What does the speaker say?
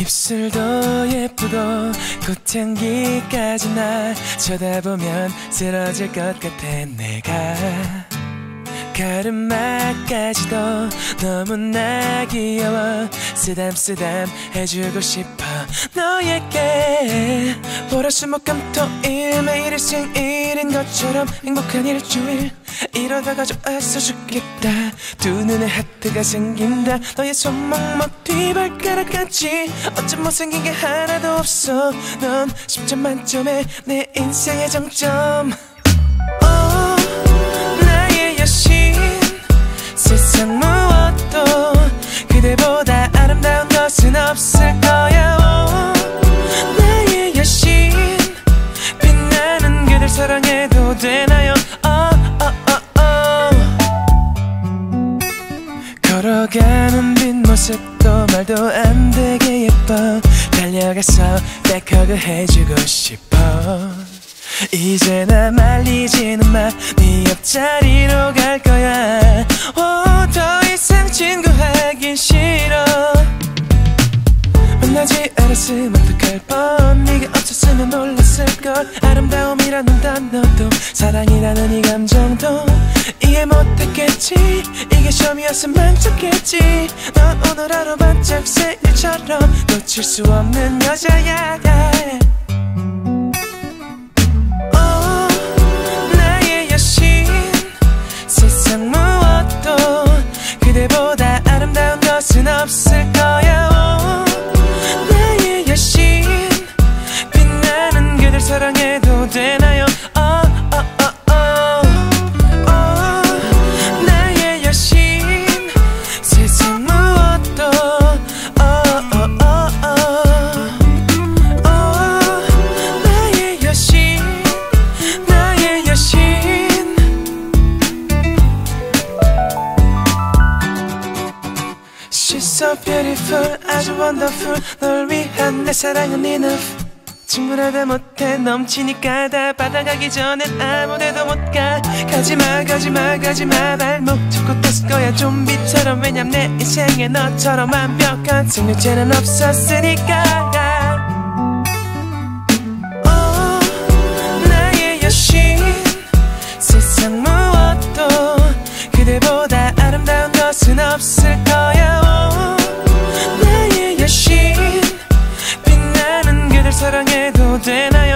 입술도 예쁘고 꽃향기까지 나 쳐다보면 쓰러질 것 같아 내가 가르마까지도 너무나 귀여워. 쓰담쓰담 해주고 싶어 너에게. 월화수목금토일 매일이 생일인 것처럼 행복한 일주일 이러다가 좋아서 죽겠다. 두 눈에 하트가 생긴다. 너의 손목목 뒤발가락까지 어쩜 못생긴 게 하나도 없어. 넌 10점 만점에 내 인생의 정점 세상 무엇도 그대보다 아름다운 것은 없을 거야. oh, 나의 여신 빛나는 그댈 사랑해도 되나요? oh, oh, oh, oh. 걸어가는 뒷모습도 말도 안 되게 예뻐. 달려가서 백허그 해주고 싶어. 이제 나 말리지는 마 네 옆자리로 갈 거야. 오, 않았으면 어떡할 뻔? 네가 없었으면 놀랐을걸. 아름다움이라는 단어도 사랑이라는 이 감정도 이해 못했겠지? 이게 시험이었으면 좋겠지. 넌 오늘 하루 반짝 생일처럼 놓칠 수 없는 여자야 beautiful 아주 wonderful. 널 위한 내 사랑은 enough 충분하다 못해 넘치니까 다 받아가기 전엔 아무데도 못가. 가지마 가지마 가지마. 발목 잡고 떴을 거야. 좀비처럼 왜냐면 내 인생에 너처럼 완벽한 생명체는 없었으니까 사랑해도 되나요?